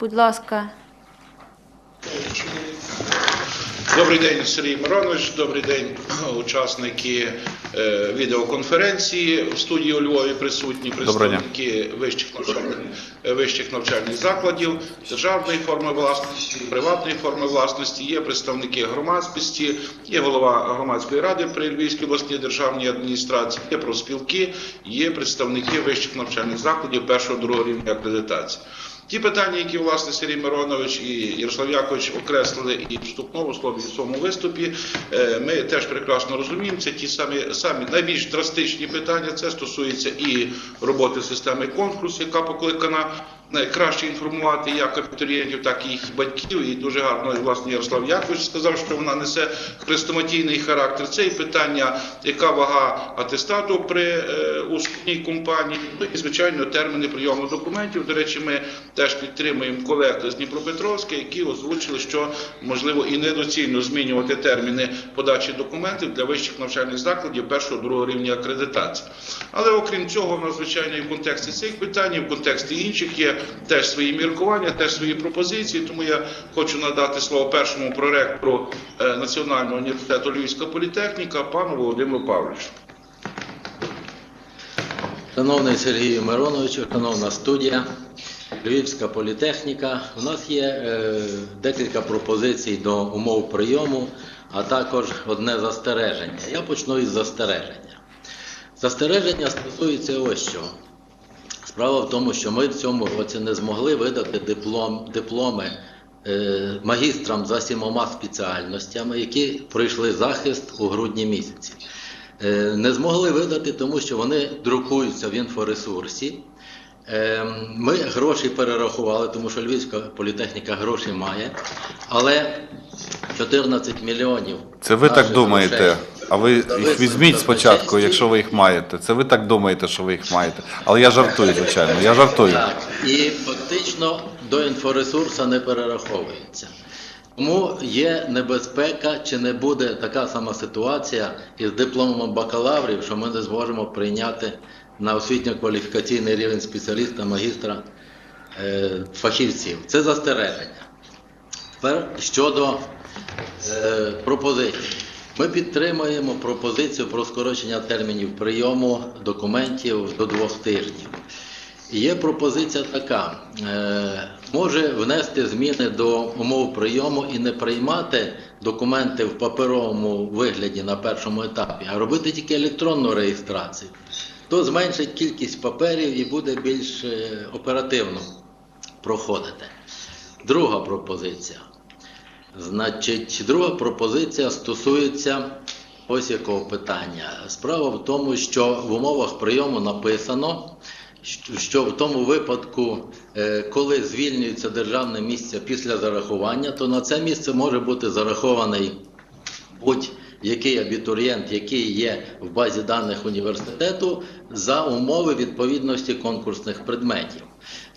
Будь ласка. Добрий день, Сергій Миронович. Добрий день, учасники е, відеоконференції в студії у Львові присутні представники вищих навчальних, вищих навчальних закладів, державної форми власності, приватної форми власності. Є представники громадськості, є голова громадської ради при Львівській обласній державній адміністрації, є профспілки, є представники вищих навчальних закладів першого другого рівня акредитації. Ті питання, які власне Сергій Миронович і Ярослав Якович окреслили і в вступному слові і в своєму виступі, е, ми теж прекрасно розуміємо. Це ті самі самі найбільш драстичні питання. Це стосується і роботи системи конкурсу, яка покликана найкраще інформувати як абітурієнтів, так і їх батьків. І дуже гарно власне Ярослав Якович сказав, що вона несе хрестоматійний характер. Це і питання, яка вага атестату при е, успішній компанії, ну і звичайно терміни прийому документів. До речі, ми теж підтримуємо колег з Дніпропетровська, які озвучили, що можливо і недоцільно змінювати терміни подачі документів для вищих навчальних закладів першого другого рівня акредитації. Але окрім цього, в і в контексті цих питань, і в контексті інших є теж свої міркування, теж свої пропозиції. Тому я хочу надати слово першому проректору е, Національного університету Львівська політехніка пану Володимиру Павловичу. Шановний Сергію Мироновичу, шановна студія, Львівська політехніка. У нас є е, декілька пропозицій до умов прийому, а також одне застереження. Я почну із застереження. Застереження стосується ось чого. Справа в тому, що ми в цьому році не змогли видати диплом, дипломи е, магістрам за сімома спеціальностями, які пройшли захист у грудні місяці. Е, не змогли видати, тому що вони друкуються в інфоресурсі. Е, Ми гроші перерахували, тому що Львівська політехніка гроші має, але 14 мільйонів. Це ви так думаєте, грошей а ви їх візьміть спочатку, якщо ви їх маєте. Це ви так думаєте, що ви їх маєте. Але я жартую, звичайно. Я жартую. І фактично до інфоресурсу не перераховується. Тому є небезпека, чи не буде така сама ситуація із дипломом бакалаврів, що ми не зможемо прийняти на освітньо-кваліфікаційний рівень спеціаліста, магістра е, фахівців. Це застереження. Тепер щодо е, пропозицій. Ми підтримуємо пропозицію про скорочення термінів прийому документів до двох тижнів. Є пропозиція така: е, може внести зміни до умов прийому і не приймати документи в паперовому вигляді на першому етапі, а робити тільки електронну реєстрацію. То зменшить кількість паперів і буде більш е, оперативно проходити. Друга пропозиція. Значить, друга пропозиція стосується ось якого питання. Справа в тому, що в умовах прийому написано, що- в тому випадку, е, коли звільнюється державне місце після зарахування, то на це місце може бути зарахований будь-який абітурієнт, який є в базі даних університету, за умови відповідності конкурсних предметів.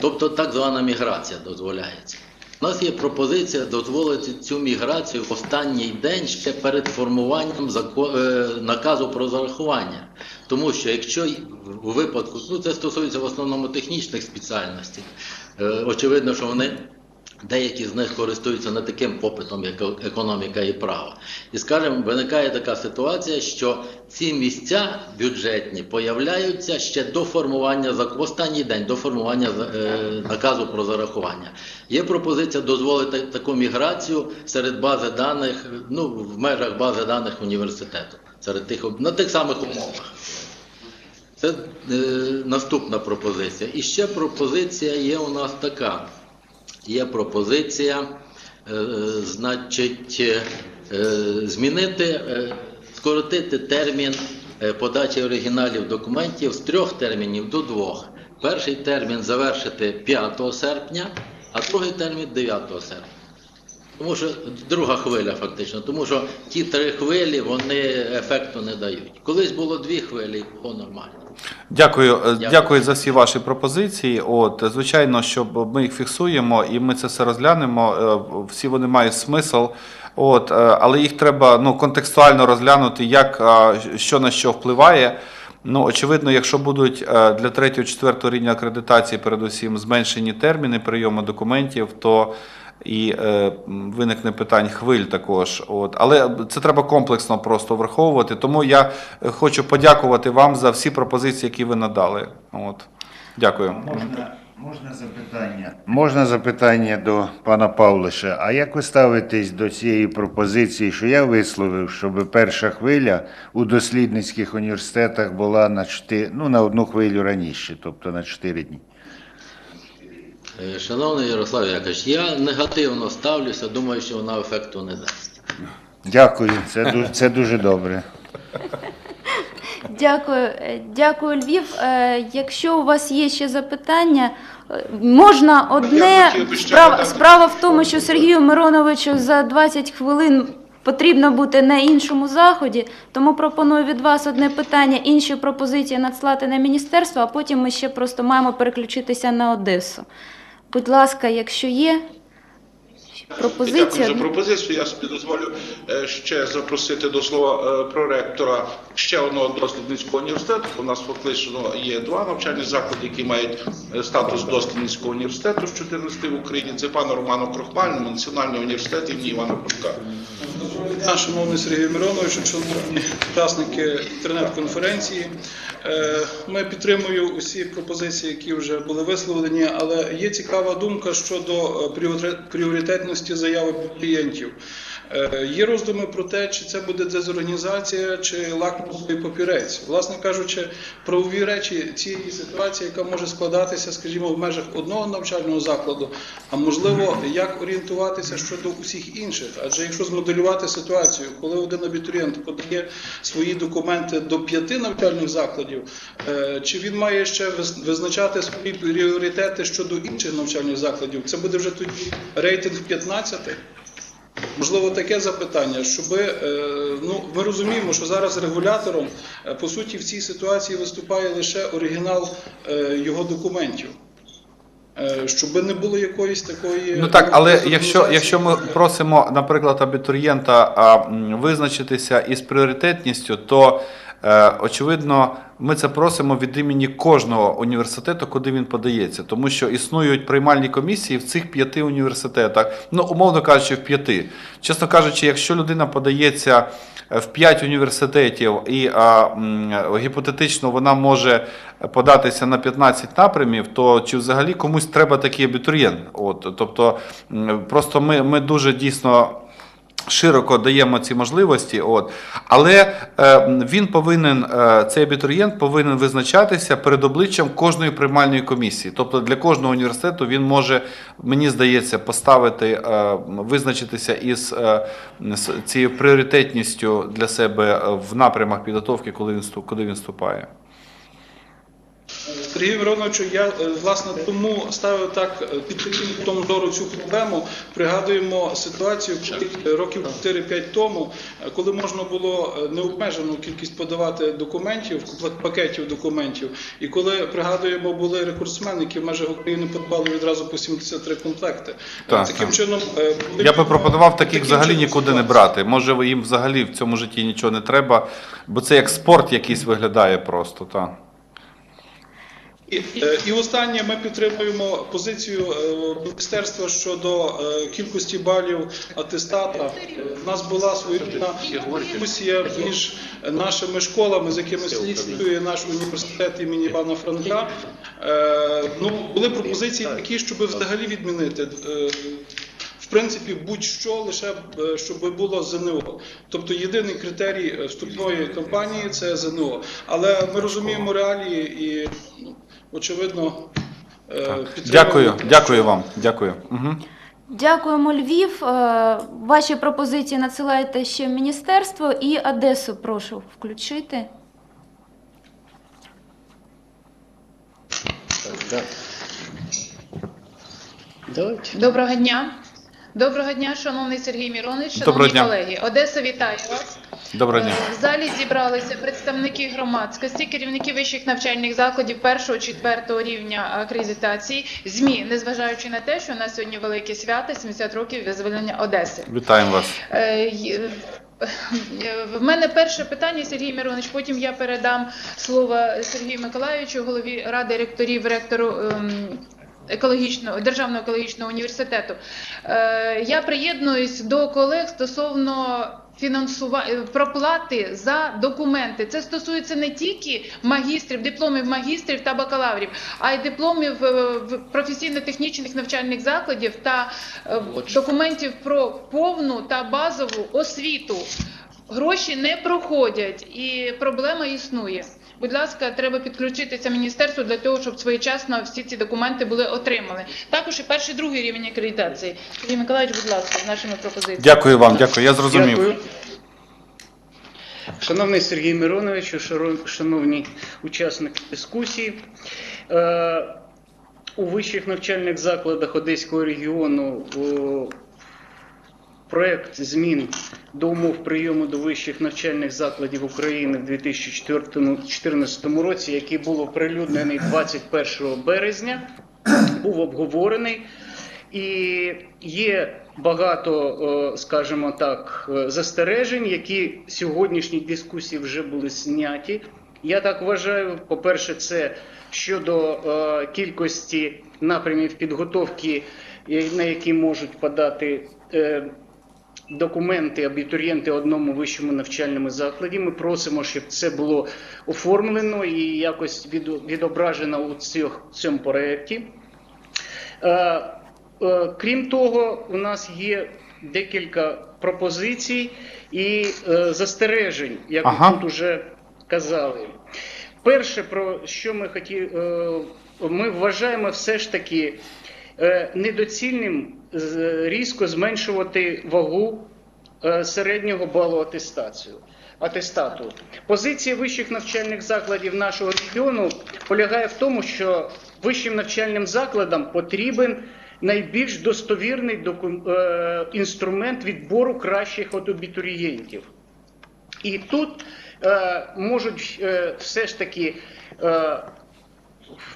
Тобто так звана міграція дозволяється. У нас є пропозиція дозволити цю міграцію в останній день ще перед формуванням е, наказу про зарахування. Тому що якщо у випадку, ну це стосується в основному технічних спеціальностей, е, очевидно, що вони Деякі з них користуються не таким попитом, як е- економіка і право. І скажімо, виникає така ситуація, що ці місця бюджетні появляються ще до формування в останній день, до формування е, наказу про зарахування. Є пропозиція дозволити таку міграцію серед бази даних, ну в межах бази даних університету, серед тих на тих самих умовах. Це е, наступна пропозиція. І ще пропозиція є у нас така. Є пропозиція, е, значить, е, змінити, е, скоротити термін подачі оригіналів документів з трьох термінів до двох. Перший термін завершити 5 серпня, а другий термін 9 серпня. Тому що друга хвиля, фактично, тому що ті три хвилі вони ефекту не дають. Колись було дві хвилі, і було нормально. Дякую, е, дякую за всі ваші пропозиції. От, звичайно, що ми їх фіксуємо і ми це все розглянемо. Е, Всі вони мають смисл. От, е, але їх треба ну, контекстуально розглянути, як, що на що впливає. Ну, очевидно, якщо будуть для 3-4 рівня акредитації, передусім, зменшені терміни прийому документів, то і е, виникне питань хвиль також. От. Але це треба комплексно просто враховувати. Тому я е, хочу подякувати вам за всі пропозиції, які ви надали. От. Дякую. Можна, можна запитання? Можна запитання до пана Павлиша. А як ви ставитесь до цієї пропозиції, що я висловив, щоб перша хвиля у дослідницьких університетах була на 4, ну, на одну хвилю раніше, тобто на 4 дні? Е, Шановний Ярослав Якович, я негативно ставлюся, думаю, що вона ефекту не дасть. Дякую, це, ду- це дуже добре. Дякую, Е, дякую, Львів. Е, Якщо у вас є ще запитання, можна одне справа, справа в тому, що Сергію Мироновичу за 20 хвилин потрібно бути на іншому заході. Тому пропоную від вас одне питання, інші пропозиції надслати на міністерство, а потім ми ще просто маємо переключитися на Одесу. Будь ласка, якщо є пропозиція. Дякую за пропозицію. Я собі дозволю е, ще запросити до слова е, проректора ще одного дослідницького університету. У нас фактично є два навчальні заклади, які мають е, статус дослідницького університету з 14 в Україні. Це пан Романо Крохмальний, Національний університет імені Івана Франка. дня, шановний Сергій Миронович, шановні учасники інтернет-конференції. Ми підтримуємо усі пропозиції, які вже були висловлені, але є цікава думка щодо е, пріоритет- заяви клієнтів. Е, Є роздуми про те, чи це буде дезорганізація, чи лакмусовий папірець. Власне кажучи, правові речі цієї ситуації, яка може складатися, скажімо, в межах одного навчального закладу, а можливо, як орієнтуватися щодо усіх інших. Адже якщо змоделювати ситуацію, коли один абітурієнт подає свої документи до п'яти навчальних закладів, е, чи він має ще виз- визначати свої пріоритети щодо інших навчальних закладів? Це буде вже тоді рейтинг 15? Можливо, таке запитання, щоб ну ми розуміємо, що зараз регулятором е, по суті в цій ситуації виступає лише оригінал е, його документів, Е, щоб не було якоїсь такої Ну так, але якщо, якщо ми просимо, наприклад, абітурієнта визначитися із пріоритетністю, то е, очевидно ми це просимо від імені кожного університету, куди він подається, тому що існують приймальні комісії в цих п'яти університетах, ну умовно кажучи, в п'яти. Чесно кажучи, якщо людина подається е, в п'ять університетів і а, гіпотетично вона може податися на 15 напрямів, то чи взагалі комусь треба такий абітурієнт? От, тобто, просто ми, ми дуже дійсно. Широко даємо ці можливості, от але е, він повинен, е, цей абітурієнт повинен визначатися перед обличчям кожної приймальної комісії. Тобто для кожного університету він може, мені здається, поставити, е, визначитися із е, цією пріоритетністю для себе в напрямах підготовки, коли він куди він вступає. Сергію Мироновичу, я е, власне тому ставив так е, під таким кутом зору цю проблему. Пригадуємо ситуацію е, років 4-5 тому, коли можна було необмежену кількість подавати документів, пакетів документів, і коли пригадуємо, були рекордсмени, які в межах України подавали відразу по 73 комплекти. Так, Таким так. чином Я би пропонував таких таким взагалі чином нікуди не брати. Може, їм взагалі в цьому житті нічого не треба, бо це як спорт якийсь виглядає просто. Так. І, е, останнє ми підтримуємо позицію е, міністерства щодо е, кількості балів атестата. У нас була своєрідна дискусія між нашими школами, з якими слідствує наш університет імені Івана Франка. Ну, були пропозиції такі, щоб взагалі відмінити. В принципі, будь-що лише щоб було ЗНО. Тобто єдиний критерій вступної кампанії це ЗНО. Але ми розуміємо реалії і ну, очевидно е. Дякую, дякую вам. Дякую. Угу. Дякуємо, Львів. Е, Ваші пропозиції надсилайте ще в міністерство і Одесу прошу включити. Давайте. Доброго дня. Доброго дня, шановний Сергій Міронович, Доброго шановні дня. колеги. Одеса вітаю вас. Доброго дня. Е, В залі зібралися представники громадськості, керівники вищих навчальних закладів першого четвертого рівня акредитації, ЗМІ, незважаючи на те, що у нас сьогодні велике свято, 70 років визволення Одеси. Вітаємо вас. Е, Е, В мене перше питання, Сергій Миронович, потім я передам слово Сергію Миколайовичу, голові ради ректорів, ректору. ем, Екологічного державного екологічного університету Е, я приєднуюсь до колег стосовно фінансування проплати за документи. Це стосується не тільки магістрів, дипломів магістрів та бакалаврів, а й дипломів е, професійно-технічних навчальних закладів та е, документів про повну та базову освіту. Гроші не проходять, і проблема існує. Будь ласка, треба підключитися міністерству для того, щоб своєчасно всі ці документи були отримані. Також і перший другий рівень акредитації. Сергій Миколаївич, будь ласка, з нашими пропозиціями. Дякую вам, дякую. Я зрозумів. Дякую. Шановний Сергій Миронович, шановні учасники дискусії, е, у вищих навчальних закладах Одеського регіону проект змін до умов прийому до вищих навчальних закладів України в 2014 році, який був оприлюднений 21 березня, був обговорений. І є багато, скажімо так, е, застережень, які в сьогоднішній дискусії вже були зняті. Я так вважаю, по-перше, це щодо е, кількості напрямів підготовки, е, на які можуть подати документи абітурієнти одному вищому навчальному закладі. Ми просимо, щоб це було оформлено і якось від- відображено у цьому проєкті. Е, е, Крім того, у нас є декілька пропозицій і е, застережень, як Ага. тут уже казали. Перше, про що ми хотіли, ми вважаємо все ж таки недоцільним різко зменшувати вагу е, середнього балу атестацію. Атестату. Позиція вищих навчальних закладів нашого регіону полягає в тому, що вищим навчальним закладам потрібен найбільш достовірний доку- е, інструмент відбору кращих от абітурієнтів. І тут е, можуть е, все ж таки е,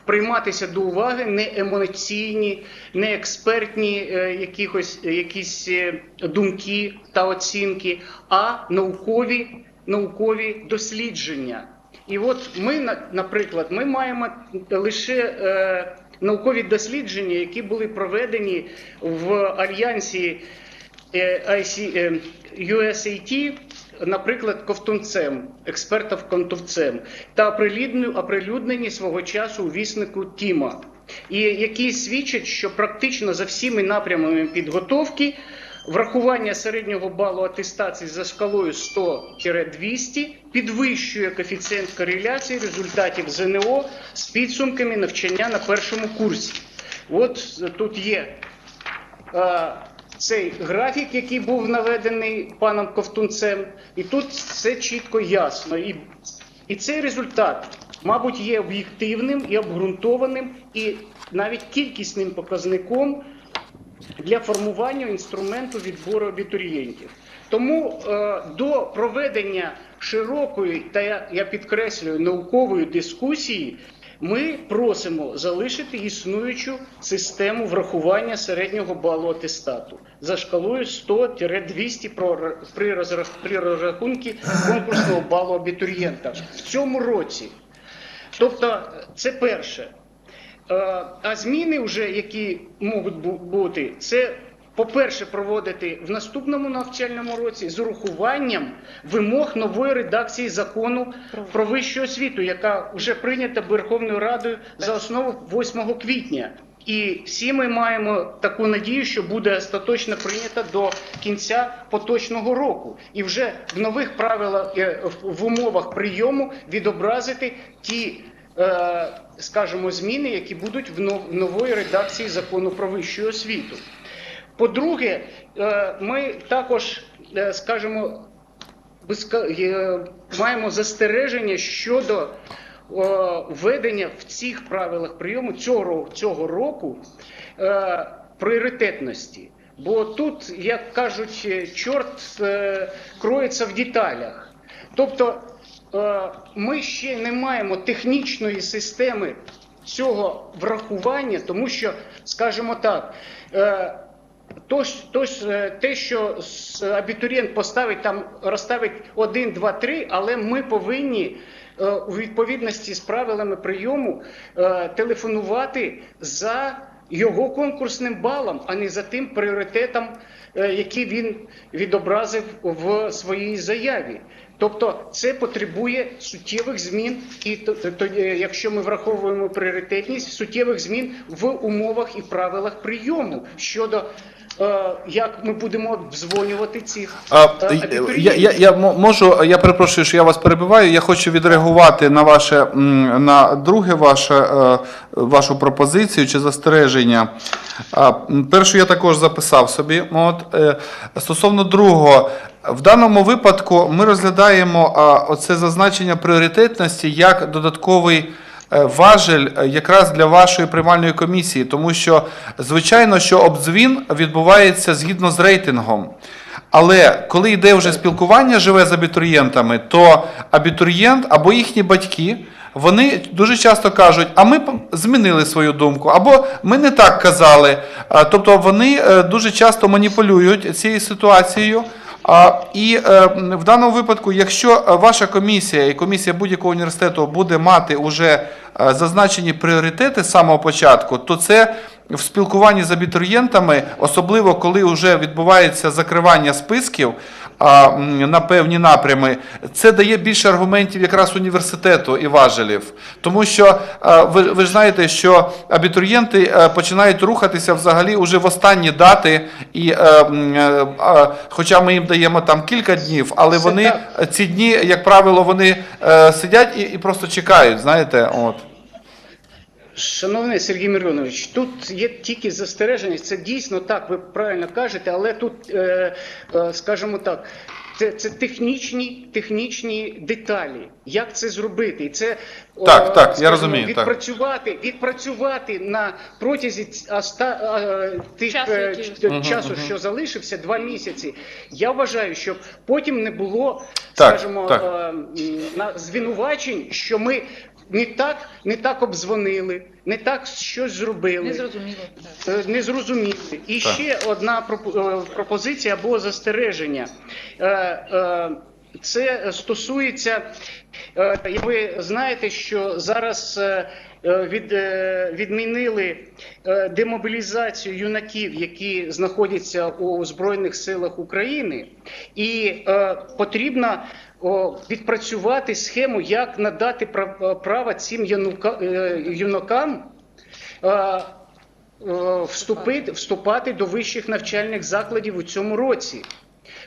прийматися до уваги не емоційні, не експертні е, якихось, якісь е, думки та оцінки, а наукові, наукові дослідження. І от ми, на- наприклад, ми маємо лише е, наукові дослідження, які були проведені в альянсі е, IC, е, USAT, наприклад, ковтунцем, експертів ковтунцем, та оприлюднені, свого часу у віснику Тіма, і які свідчать, що практично за всіми напрямами підготовки врахування середнього балу атестації за шкалою 100-200 підвищує коефіцієнт кореляції результатів ЗНО з підсумками навчання на першому курсі. От тут є цей графік, який був наведений паном Ковтунцем, і тут все чітко ясно. І, і цей результат, мабуть, є об'єктивним і обґрунтованим, і навіть кількісним показником для формування інструменту відбору абітурієнтів. Тому е, до проведення широкої та я, я підкреслюю наукової дискусії ми просимо залишити існуючу систему врахування середнього балу атестату за шкалою 100-200 про- при розрах- розрахунку конкурсного балу абітурієнта в цьому році. Тобто, це перше. Е, А зміни, вже, які можуть бути, це, по-перше, проводити в наступному навчальному році з урахуванням вимог нової редакції закону про вищу освіту, яка вже прийнята Верховною Радою за основу 8 квітня. І всі ми маємо таку надію, що буде остаточно прийнята до кінця поточного року, і вже в нових правилах е, в- умовах прийому відобразити ті е, скажімо, зміни, які будуть в нової редакції закону про вищу освіту. По-друге, е, ми також, е, скажімо, е, маємо застереження щодо введення в цих правилах прийому цього, цього року пріоритетності. Бо тут, як кажуть, чорт кроється в деталях. Тобто ми ще не маємо технічної системи цього врахування, тому що, скажімо так, Тож, тож е, те, що абітурієнт поставить там, розставить 1, 2, 3, але ми повинні е, у відповідності з правилами прийому е, телефонувати за його конкурсним балом, а не за тим пріоритетом, який він відобразив в своїй заяві. Тобто це потребує суттєвих змін, і то- тоді, якщо ми враховуємо пріоритетність, суттєвих змін в умовах і правилах прийому щодо е, як ми будемо обдзвонювати цих А, е, я, я, я, я можу, я перепрошую, що я вас перебиваю. Я хочу відреагувати на ваше на друге ваше е, вашу пропозицію чи застереження. Першу я також записав собі. От е, стосовно другого, в даному випадку ми розглядаємо оце зазначення пріоритетності як додатковий. Е, Важель е, якраз для вашої приймальної комісії, тому що звичайно, що обдзвін відбувається згідно з рейтингом. Але коли йде вже спілкування живе з абітурієнтами, то абітурієнт або їхні батьки. Вони дуже часто кажуть, а ми змінили свою думку, або ми не так казали. Тобто вони е, дуже часто маніпулюють цією ситуацією. І е, в даному випадку, якщо е, ваша комісія і комісія будь-якого університету буде мати уже е, зазначені пріоритети з самого початку, то це в спілкуванні з абітурієнтами, особливо коли вже відбувається закривання списків на певні напрями, це дає більше аргументів якраз університету і важелів. Тому що ви, ви ж знаєте, що абітурієнти починають рухатися взагалі уже в останні дати, і е, е, хоча ми їм даємо там кілька днів, але вони ці дні, як правило, вони е, сидять і, і просто чекають. Знаєте, от. Шановний Сергій Миронович, тут є тільки застереження. Це дійсно так, ви правильно кажете, але тут, е, е, скажімо так, це, це технічні, технічні деталі. Як це зробити? І це Так, е, так, я скажімо, розумію, так. Відпрацювати, відпрацювати на протязі оста, тих Часу, ч- часу, що залишився, два місяці. Я вважаю, щоб потім не було, Так, скажімо, так. на звинувачень, що ми не так, не так обдзвонили, не так щось зробили. Не зрозуміло. Е, Не зрозуміли. І Так. ще одна е, пропозиція або застереження. Е, Це стосується, як ви знаєте, що зараз від, відмінили демобілізацію юнаків, які знаходяться у Збройних силах України, і потрібно о, відпрацювати схему, як надати прав- право цим е, юнакам. е, е, Вступити, вступати до вищих навчальних закладів у цьому році.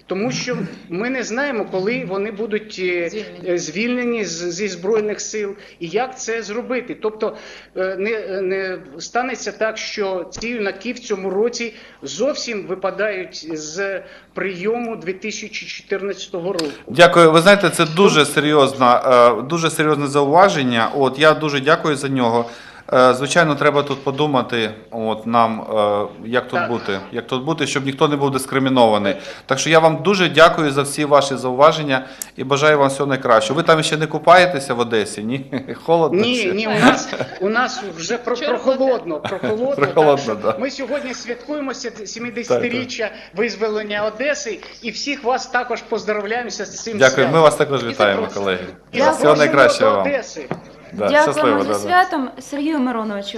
Тому що ми не знаємо, коли вони будуть е, Звільнені. звільнені з- зі збройних сил, і як це зробити. Тобто е, не, не станеться так, що ці юнаки в цьому році зовсім випадають з прийому 2014 року. Дякую. Ви знаєте, це дуже серйозна, е, дуже серйозне зауваження. От я дуже дякую за нього. Е, Звичайно, треба тут подумати, от нам е, як тут Так. бути, як тут бути, щоб ніхто не був дискримінований. Так що я вам дуже дякую за всі ваші зауваження і бажаю вам всього найкращого. Ви там ще не купаєтеся в Одесі? Ні? Холодно? Ні, ще? ні, у нас у нас вже про прохолодно. Прохолодно, Прохолодно, так, да. Ми сьогодні святкуємо 70-річчя визволення Одеси, і всіх вас також поздравляємося з цим Дякую. святом. Ми вас також вітаємо, колеги. Всього найкращого вам. Одеси. Да, Дякуємо щасливо, за да, да. святом. Сергію Мироновичу,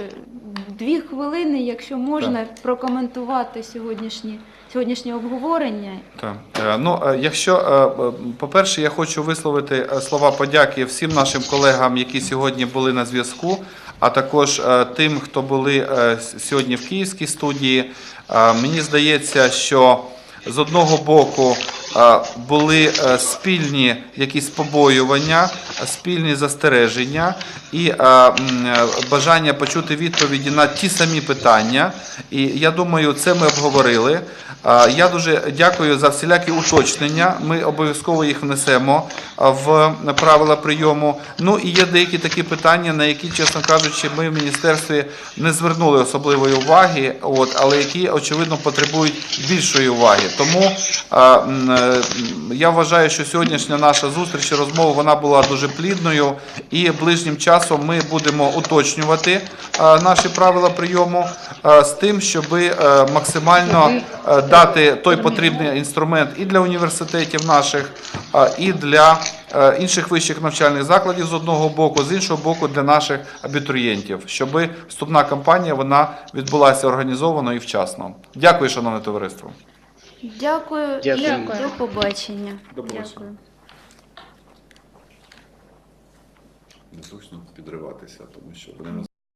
дві хвилини, якщо можна, прокоментувати сьогоднішні, сьогоднішнє обговорення. Так. Е, Ну, е, якщо, е, е, по-перше, я хочу висловити е, слова подяки всім нашим колегам, які сьогодні були на зв'язку, а також е, тим, хто були е, с- сьогодні в київській студії. Е, Мені здається, що з одного боку були е, спільні якісь побоювання, спільні застереження і е, е, бажання почути відповіді на ті самі питання. І я думаю, це ми обговорили. Я дуже дякую за всілякі уточнення. Ми обов'язково їх внесемо в правила прийому. Ну і є деякі такі питання, на які, чесно кажучи, ми в міністерстві не звернули особливої уваги, от, але які очевидно потребують більшої уваги. Тому Я вважаю, що сьогоднішня наша зустріч і розмова вона була дуже плідною, і ближнім часом ми будемо уточнювати е, наші правила прийому е, з тим, щоб максимально е, дати той потрібний інструмент і для університетів наших, е, і для е, інших вищих навчальних закладів з одного боку, з іншого боку, для наших абітурієнтів, щоб вступна кампанія вона відбулася організовано і вчасно. Дякую, шановне товариство. Дякую і до побачення. До побачення. Дякую. Не зручно підриватися, тому що вони